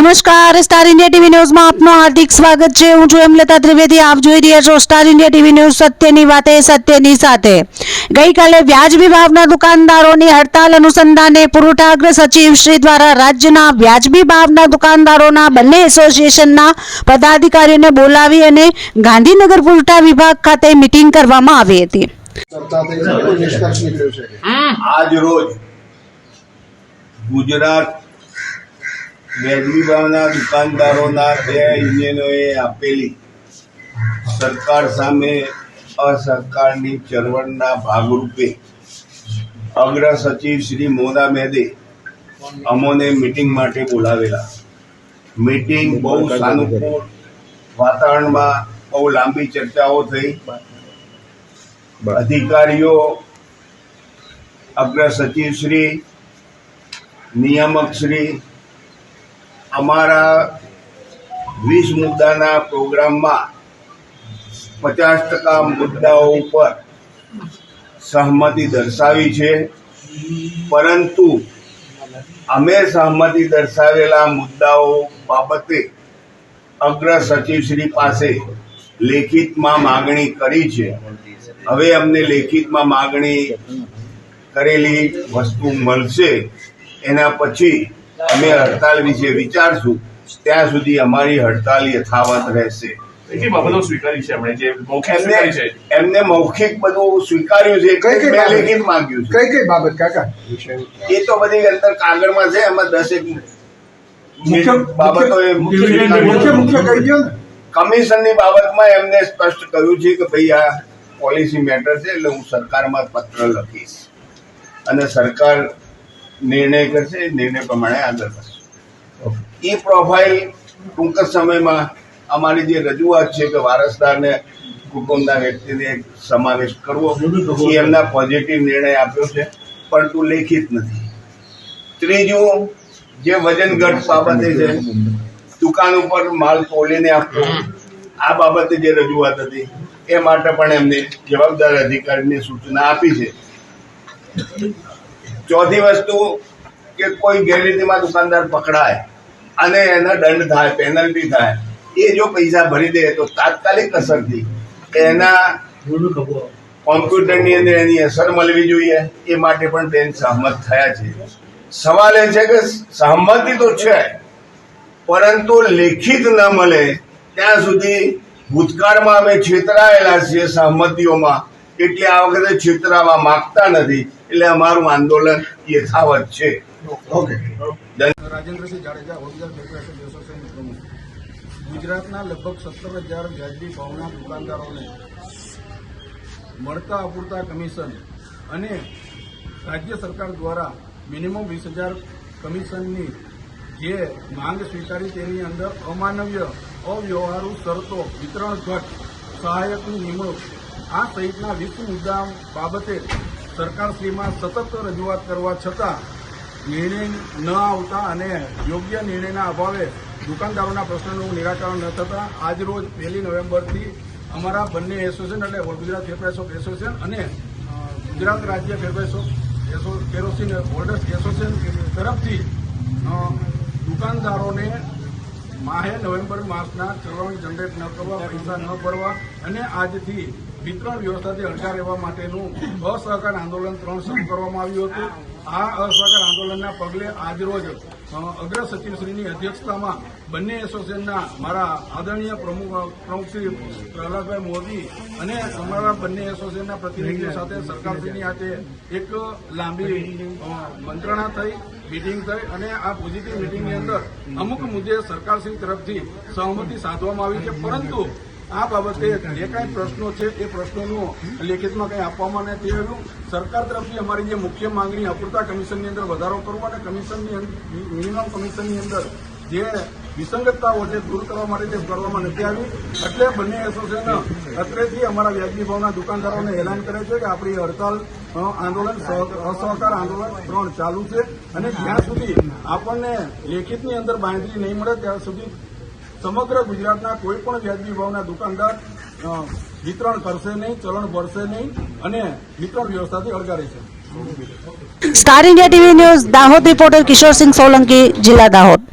નમસ્કાર star India TV ન્યૂઝમાં આપનું હાર્દિક સ્વાગત છે. હું છું હેમલતા ત્રિવેદી. આપ જોઈ રહ્યા છો સ્ટાર ઇન્ડિયા ટીવી ન્યૂઝ સત્યની વાતે સત્યની સાથે. ગઈકાલે વ્યાજબી ભાવના દુકાનદારોની હડતાલ અનુસંધાને પુરવઠા અગ્ર સચિવ શ્રી દ્વારા રાજ્યના વ્યાજબી ભાવના દુકાનદારોના બંને એસોસિએશનના પદાધિકારીઓને બોલાવી અને ગાંધીનગર પુરવઠા વિભાગ ખાતે મિટિંગ કરવામાં આવી હતી. આજ રોજ ગુજરાત વ્યાજબી દુકાનદારોના બે યુનિયનોએ આપેલી. સરકાર સામે અસહકારની ચળવળના ભાગરૂપે અગ્ર સચિવ શ્રી મોના મેદે અમોને મિટિંગ માટે બોલાવેલા. મિટિંગ બહુ સાનુકૂળ વાતાવરણમાં બહુ લાંબી ચર્ચાઓ થઈ. અધિકારીઓ, અગ્ર સચિવ શ્રી, નિયામક શ્રી અમારા વીસ મુદ્દાના પ્રોગ્રામમાં પચાસ ટકા મુદ્દાઓ ઉપર સહમતિ દર્શાવી છે. પરંતુ અમે સહમતિ દર્શાવેલા મુદ્દાઓ બાબતે અગ્ર સચિવશ્રી પાસે લેખિતમાં માગણી કરી છે. હવે અમને લેખિતમાં માગણી કરેલી વસ્તુ મળશે. એના પછી અમે હડતાલ વિશે વિચારશું. ત્યાં સુધી અમારી હડતાલ યથાવત રહેશે. કઈ બાબતો સ્વીકારી છે એમણે જે મૌખિક એમને સ્વીકારી છે. એમને મૌખિક બધું સ્વીકાર્યું છે કઈ કઈ લેખિત માંગ્યું છે. કઈ કઈ બાબત કાકા? એ તો બધી અંદર કાગળમાં છે એમાં દસેક મુખ્ય બાબતો એ મુખ્ય મુખ્ય કહી દો ને. કમિશનની બાબતમાં એમને સ્પષ્ટ કહ્યું છે કે ભાઈ આ પોલિસી મેટર છે એટલે હું સરકારમાં પત્ર લખીશ. અને સરકાર નિર્ણય કરશે એ નિર્ણય પ્રમાણે આગળ કરશે એ પ્રોફાઇલ ટૂંક જ સમયમાં અમારી જે રજૂઆત છે કે વારસદારને કુટુંબના વ્યક્તિને સમાવેશ કરવો એ એમના પોઝિટિવ નિર્ણય આપ્યો છે પરંતુ લેખિત નથી. ત્રીજું જે વજન ઘટ બાબતે છે દુકાન ઉપર માલ તોલીને આપવો આ બાબતે જે રજૂઆત હતી એ માટે પણ એમને જવાબદાર અધિકારીને સૂચના આપી છે. ચોથી વસ્તુ કે કોઈ ગેરરીતિમાં દુકાનદાર પકડાય અને એનો દંડ થાય પેનલ્ટી થાય, એ જો પૈસા ભરી દે તો તાત્કાલિક અસરથી એના કોમ્પ્યુટરની અંદર એની અસર મળવી જોઈએ. એ માટે પણ બેન સહમત થયા છે. સવાલ એ છે કે સહમતિ તો છે, પરંતુ લેખિત ન મળે ત્યાં સુધી ભૂતકાળમાં અમે છેતરાયેલા છીએ સહમતિઓમાં. એટલે આ વખતે છેતરાવા માંગતા નથી. એટલે અમારું આંદોલન યથાવત છે. Okay Rajendrasinh Jadeja wholesale federation association પ્રમુખ. ગુજરાતના લગભગ સત્તર હજાર વ્યાજબી ભાવના દુકાનદારોને મળતા અપૂરતા કમિશન અને રાજ્ય સરકાર દ્વારા મિનિમમ વીસ હજાર કમિશનની જે માંગ સ્વીકારી તેની અંદર અમાનવ્ય અવ્યવહારુ શરતો વિતરણ ઘટ સહાયકની નિમણૂક આ સહિતના વિશ્વ મુદ્દા બાબતે સરકારશ્રીમાં સતત રજૂઆત કરવા છતાં નિર્ણય ન આવતા અને યોગ્ય નિર્ણયના અભાવે દુકાનદારોના પ્રશ્નોનું નિરાકરણ ન થતાં આજરોજ પહેલી નવેમ્બરથી અમારા બંને એસોસિએશન એટલે ગુજરાત ફેરફાર ઓફ એસોસિએશન અને ગુજરાત રાજ્ય ફેરફાર ઓફ કેરોસીન હોલ્ડર્સ એસોસિએશન તરફથી દુકાનદારોને માહે નવેમ્બર માસના ચલણ જનરેટ ન કરવા, પૈસા ન ભરવા અને આજથી વિતરણ વ્યવસ્થાથી હડકા રહેવા માટેનું અસહકાર આંદોલન ત્રણ શરૂ કરવામાં આવ્યું હતું. આ અસહકાર આંદોલનના પગલે આજરોજ અગ્ર સચિવશ્રીની અધ્યક્ષતામાં બંને એસોસિએશનના મારા આદરણીય પ્રમુખ પ્રમુખ શ્રી પ્રહલાદભાઈ મોદી અને અમારા બંને એસોસિએશનના પ્રતિનિધિઓ સાથે સરકારશ્રીની આજે એક લાંબી મંત્રણા થઈ, મિટિંગ થઈ અને આ પોઝિટિવ મિટિંગની અંદર અમુક મુદ્દે સરકારશ્રી તરફથી સહમતિ સાધવામાં આવી છે. પરંતુ આ બાબતે જે કાંઈ પ્રશ્નો છે એ પ્રશ્નોનું લેખિતમાં કંઈ આપવામાં નથી આવ્યું. સરકાર તરફથી અમારી જે મુખ્ય માંગણી અપૂરતા કમિશનની અંદર વધારો કરવો અને કમિશનની મિનિમમ કમિશનની અંદર જે વિસંગતતાઓ છે, દૂર કરવા માટે તે કરવામાં નથી આવી. એટલે બંને એસોસિએશન અત્રેથી અમારા વ્યાજબી ભાવના દુકાનદારોને એલાન કરે છે કે આપણી હડતાલ આંદોલન, સહ- અસહકાર આંદોલન ત્રણ ચાલુ છે. અને જ્યાં સુધી આપણને લેખિતની અંદર બાંધણી નહીં મળે, ત્યાં સુધી સમગ્ર ગુજરાતના કોઈ પણ વ્યાજબી ભાવના દુકાનદાર વિતરણ કરશે નહીં, ચલણ ભરશે નહીં અને વિતરણ વ્યવસ્થાથી અળગારે છે. Star India TV news Dahod reporter Kishorsinh Solanki, જિલ્લા દાહોદ.